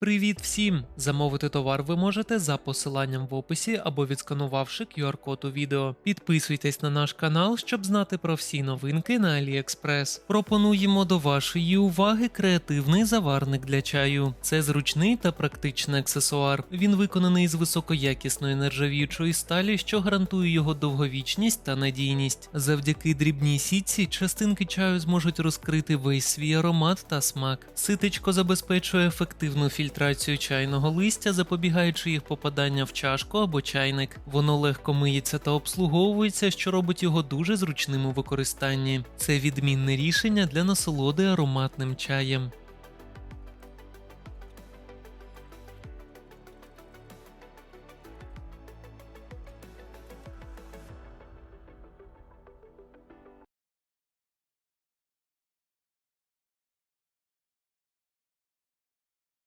Привіт всім! Замовити товар ви можете за посиланням в описі або відсканувавши QR-код у відео. Підписуйтесь на наш канал, щоб знати про всі новинки на AliExpress. Пропонуємо до вашої уваги креативний заварник для чаю. Це зручний та практичний аксесуар. Він виконаний з високоякісної нержавіючої сталі, що гарантує його довговічність та надійність. Завдяки дрібній сітці частинки чаю зможуть розкрити весь свій аромат та смак. Ситечко забезпечує ефективну фільтрацію чайного листя, запобігаючи їх попадання в чашку або чайник. Воно легко миється та обслуговується, що робить його дуже зручним у використанні. Це відмінне рішення для насолоди ароматним чаєм.